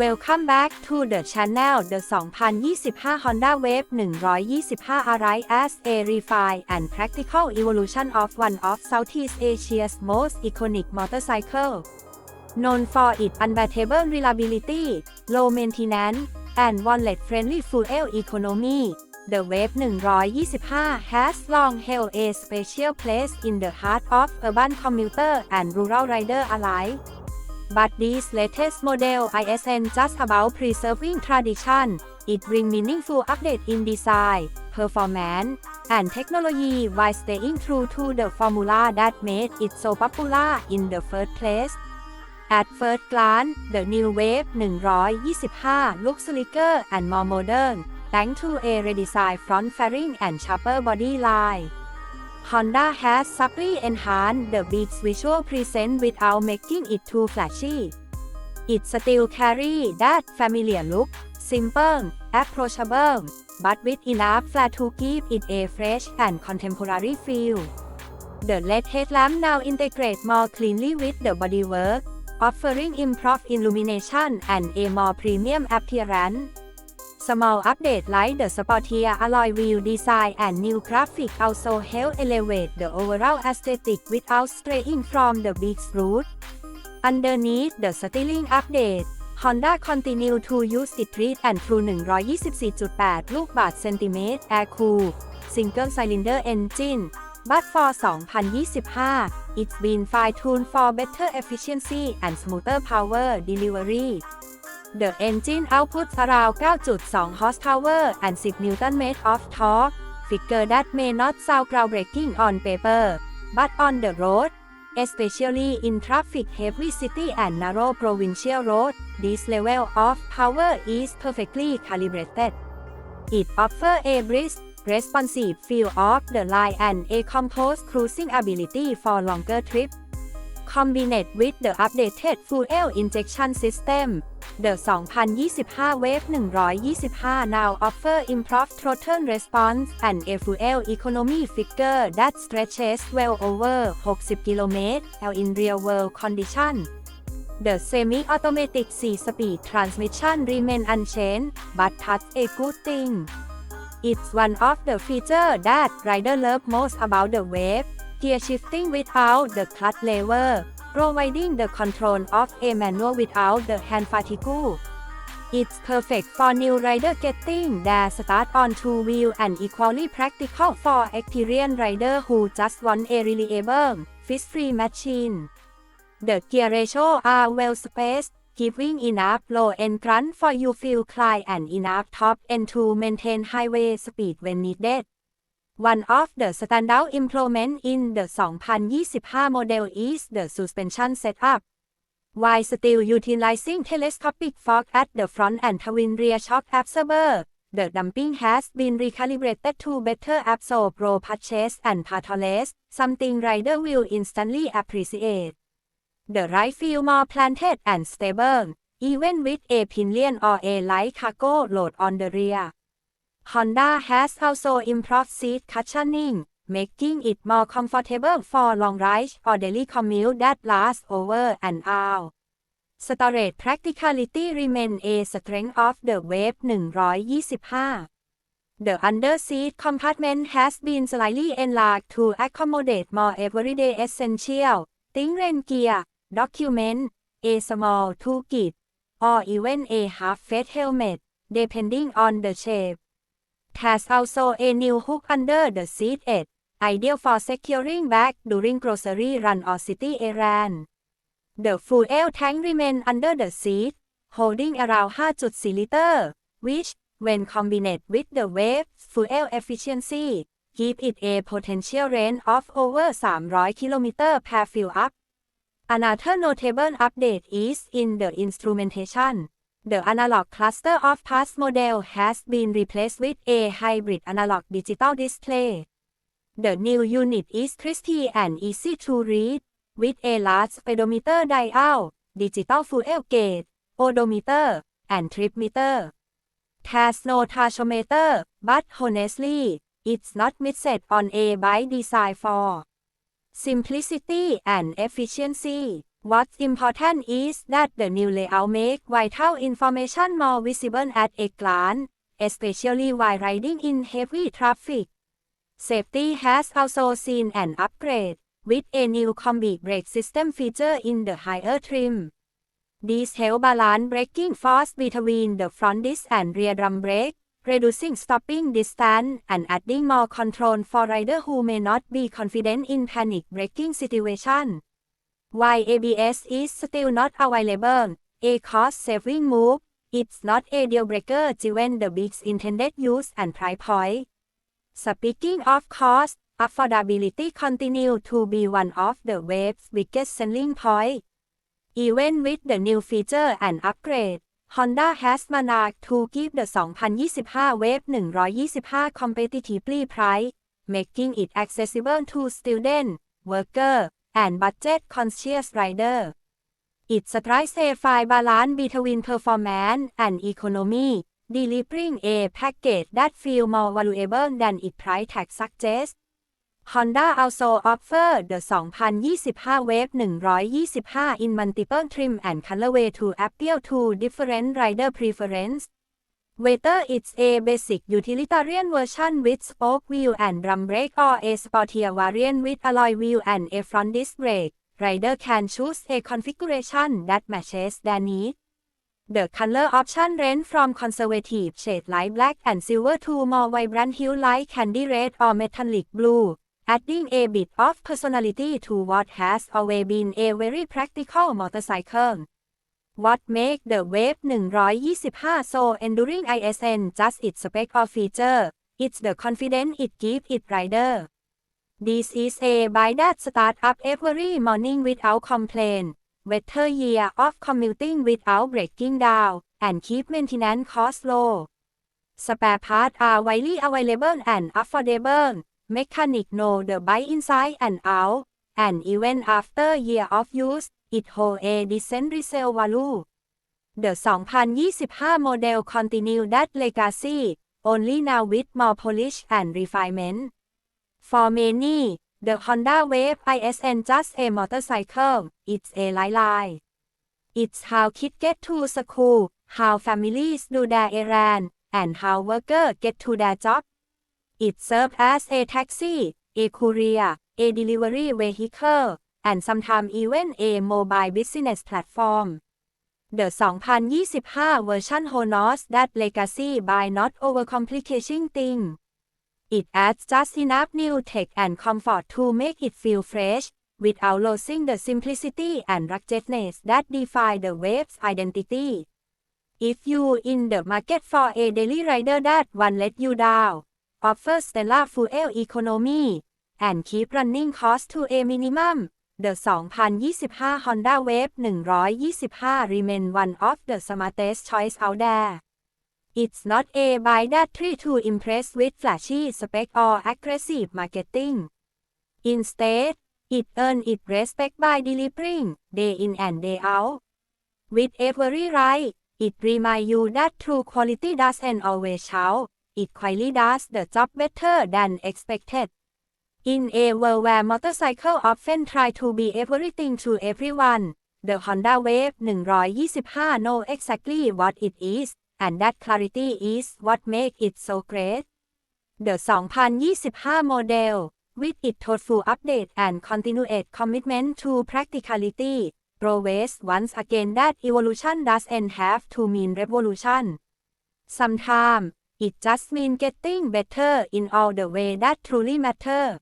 Welcome back to the channel The 2025 Honda Wave 125 arrives as a refined and practical evolution of one of Southeast Asia's most iconic motorcycle. Known for its unbeatable reliability, low maintenance, and wallet-friendly fuel economy, the Wave 125 has long held a special place in the heart of urban commuter and rural rider alike. But this latest model isn't just about preserving tradition, it brings meaningful update in design, performance, and technology while staying true to the formula that made it so popular in the first place. At first glance, the new Wave 125 looks slicker and more modern, thanks to a redesigned front fairing and sharper body line. Honda has subtly enhanced the big's visual presence without making it too flashy. It still carries that familiar look, simple, approachable, but with enough flair to give it a fresh and contemporary feel. The LED headlamp now integrates more cleanly with the bodywork, offering improved illumination and a more premium appearance. Small update like the sportier alloy wheel design and new graphic also help elevate the overall aesthetic without straying from the big root. Underneath the styling update, Honda continue to use its treat and true 124.8 ลูกบาศก์เซนติเมตร Air Cool Single Cylinder Engine but for 2025 it's been fine-tuned for better efficiency and smoother power delivery The engine outputs around 9.2 horsepower and 10 Newton m e t e r of torque, figure that may not sound groundbreaking on paper, but on the road, especially in traffic-heavy city and narrow provincial road, this level of power is perfectly calibrated. It offers a brisk, responsive feel of the line and a composed cruising ability for longer trips. Combined with the updated fuel injection system, the 2025 Wave 125 now offer improved throttle response and a fuel economy figure that stretches well over 60 km in real-world condition The semi-automatic 4-speed transmission remain unchanged, but that's a good thing. It's one of the features that rider love most about the Wave, gear shifting without the clutch lever, providing the control of a manual without the hand fatigue. It's perfect for new rider getting their start on two-wheel and equally practical for experienced rider who just want a reliable, fist-free machine. The gear ratio are well spaced, giving enough low end grunt for you feel climb and enough top end to maintain highway speed when needed. One of the standout improvements in the 2025 model is the suspension setup. While still utilizing telescopic fork at the front and twin rear shock absorber, the damping has been recalibrated to better absorb roll patches and potholes, something rider will instantly appreciate. The ride feel more planted and stable, even with a pillion or a light cargo load on the rear. Honda has also improved seat cushioning, making it more comfortable for long rides or daily commute that last over an hour. Storage practicality remains a strength of the Wave 125. The under-seat compartment has been slightly enlarged to accommodate more everyday essential, things rain gear, document, a small toolkit, or even a half-face helmet, depending on the shape. Has also a new hook under the seat edge, ideal for securing bag during grocery run or city errand. The fuel tank remains under the seat, holding around 5.4 liter, which, when combined with the Wave fuel efficiency, give it a potential range of over 300 km per fill up. Another notable update is in the instrumentation. The analog cluster of past model has been replaced with a hybrid analog digital display. The new unit is crispy and easy to read, with a large speedometer dial, digital fuel gauge, odometer, and trip meter. There's no tachometer, but honestly, it's not missed on a bike designed for simplicity and efficiency. What's important is that the new layout make vital information more visible at a glance, especially while riding in heavy traffic. Safety has also seen an upgrade, with a new combi brake system feature in the higher trim. This help balance braking force between the front disc and rear drum brake, reducing stopping distance and adding more control for riders who may not be confident in panic braking situation. While ABS is still not available, a cost-saving move, it's not a deal breaker given the big intended use and price point. Speaking of cost, affordability continue to be one of the wave's biggest selling points. Even with the new feature and upgrade, Honda has managed to keep the 2025 Wave 125 competitively priced, making it accessible to students, workers, and budget-conscious rider. It strikes a fine balance between performance and economy, delivering a package that feels more valuable than its price tag suggests. Honda also offer the 2025 Wave 125 in multiple trim and colorway to appeal to different rider preference. Whether it's a basic utilitarian version with spoke wheel and drum brake or a sportier variant with alloy wheel and a front disc brake, rider can choose a configuration that matches their needs. The color option range from conservative shade like black and silver to more vibrant hue like candy red or metallic blue, adding a bit of personality to what has always been a very practical motorcycle. What make the Wave 125 so enduring isn't just its spec or feature, it's the confidence it gives its rider. This is a bike that start up every morning without complaint, better year of commuting without breaking down, and keep maintenance costs low. Spare parts are widely available and affordable. Mechanic know the bike inside and out, and even after year of use, it holds a decent resale value. The 2025 model continue that legacy, only now with more polish and refinement. For many, the Honda Wave isn't just a motorcycle, it's a lifeline. It's how kids get to school, how families do their errand, and how workers get to their job. It serves as a taxi, a courier, a delivery vehicle, and sometimes even a mobile business platform. The 2025 version honors that legacy by not overcomplicating things. It adds just enough new tech and comfort to make it feel fresh, without losing the simplicity and ruggedness that define the wave's identity. If you in the market for a daily rider that won't let you down, offer stellar fuel economy, and keep running costs to a minimum, the 2025 Honda Wave 125 remain one of the smartest choice out there. It's not a bike that try to impress with flashy spec or aggressive marketing. Instead, it earns its respect by delivering, day in and day out. With every ride, it reminds you that true quality doesn't always shout, it quietly does the job better than expected. In a world where motorcycles often try to be everything to everyone, the Honda Wave 125 know exactly what it is, and that clarity is what makes it so great. The 2025 model, with its thoughtful update and continued commitment to practicality, proves once again that evolution doesn't have to mean revolution. Sometimes, it just means getting better in all the way that truly matter.